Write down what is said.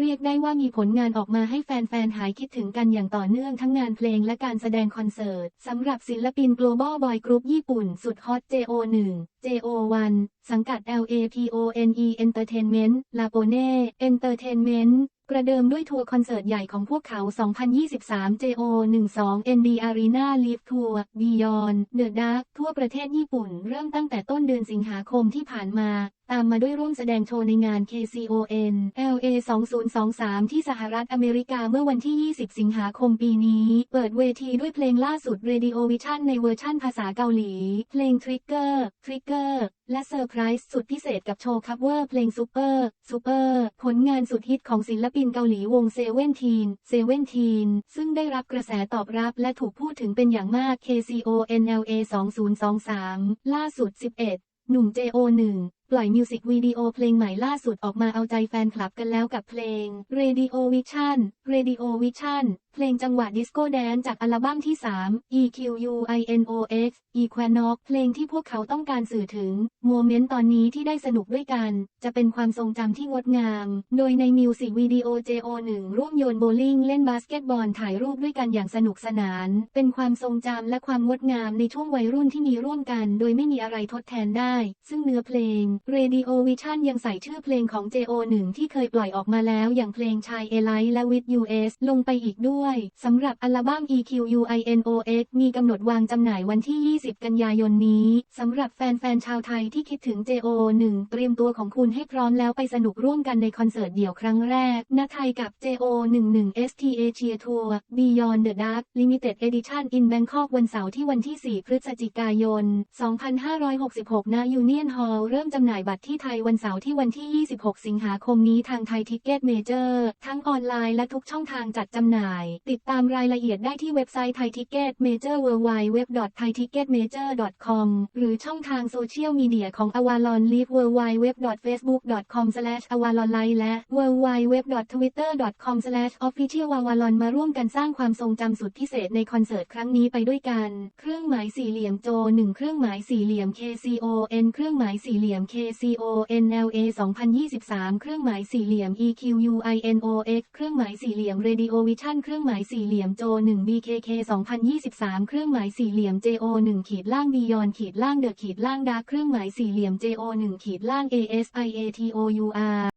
เรียกได้ว่ามีผลงานออกมาให้แฟนๆ หายคิดถึงกันอย่างต่อเนื่องทั้งงานเพลงและการแสดงคอนเสิร์ต สำหรับศิลปิน Global Boy Group ญี่ปุ่นสุดฮอต JO1 JO1 สังกัด LAPONE Entertainment Lapone Entertainment ประเดิมด้วยทัวร์คอนเสิร์ตใหญ่ของพวกเขา 2023 JO 12 ND Arena Live Tour Beyond The Dark ทั่วประเทศญี่ปุ่น เริ่มตั้งแต่ต้นเดือนสิงหาคมที่ผ่านมา ตามมาด้วยร่วมแสดงโชว์ในงาน KCON LA 2023 ที่สหรัฐอเมริกาเมื่อวันที่ 20 สิงหาคมปีนี้ เปิดเวทีด้วยเพลงล่าสุด Radio Vision ในเวอร์ชั่นภาษาเกาหลี เพลง Trigger Trigger และเซอร์ไพรส์สุดพิเศษกับโชว์คัฟเวอร์เพลง Super Super ผลงานสุดฮิตของศิลปินเกาหลีวงเซเว่นทีนเซเว่นทีนซึ่งได้รับกระแสตอบรับและถูกพูดถึงเป็นอย่างมาก KCONLA 2023 ล่าสุด 11 หนุ่ม JO1 ปล่อยมิวสิกวิดีโอเพลงใหม่ล่าสุดออกมาเอาใจแฟนคลับกันแล้วกับเพลง Radio Vision Radio Vision เพลงจังหวะดิสโก้แดนจากอัลบั้มที่ 3 EQUINOX Equinox เพลงที่พวกเขาต้องการสื่อถึง โมเมนต์ตอนนี้ที่ได้สนุกด้วยกัน จะเป็นความทรงจำที่งดงาม โดยในมิวสิกวิดีโอ JO1 ร่วมโยนโบลิ่งเล่นบาสเกตบอลถ่ายรูปด้วยกันอย่างสนุกสนาน เป็นความทรงจำและความงดงามในช่วงวัยรุ่นที่มีร่วมกัน โดยไม่มีอะไรทดแทนได้ ซึ่งเนื้อเพลง Radio Vision ยังใส่ชื่อเพลงของ JO1 ที่เคยปล่อยออกมาแล้วอย่างเพลงชายเอไลและ With US ลงไปอีกด้วยสำหรับอัลบั้ม EQUINOX มีกำหนดวางจำหน่ายวันที่ 20 กันยายนนี้สำหรับแฟนๆชาวไทยที่คิดถึง JO1 เตรียมตัวของคุณให้พร้อมแล้วไปสนุกร่วมกันในคอนเสิร์ตเดี่ยวครั้งแรกณไทยกับ JO11 ST Asia Tour Beyond the Dark Limited Edition in Bangkok วันเสาร์ที่วันที่ 4 พฤศจิกายน 2566 ณ Union Hall เริ่มจำหน่ายนายบัตรที่ไทยวันเสาร์ที่วันที่ 26 สิงหาคมนี้ทางไทยทิกเก็ตเมเจอร์ทั้งออนไลน์และทุกช่องทางจัดจำหน่าย ติดตามรายละเอียดได้ที่เว็บไซต์ไทยทิกเก็ตเมเจอร์ www.thaiticketmajor.com หรือช่องทางโซเชียลมีเดียของอวารอนลีฟ www.facebook.com/avalonline และ www.twitter.com/officialavalon มาร่วมกันสร้างความทรงจำสุดพิเศษในคอนเสิร์ตครั้งนี้ไปด้วยกัน เครื่องหมายสี่เหลี่ยมโจ1เครื่องหมายสี่เหลี่ยม KCON เครื่องหมายสี่เหลี่ยม KCONLA 2023 เครื่องหมายสี่เหลี่ยม EQUINOX เครื่องหมายสี่เหลี่ยม Radio Vision เครื่องหมายสี่เหลี่ยมโจ1 BKK 2023 เครื่องหมายสี่เหลี่ยม JO 1ขีดล่าง Beyond ขีดล่าง The ขีดล่าง Dark เครื่องหมายสี่เหลี่ยม JO 1ขีดล่าง ASIATOUR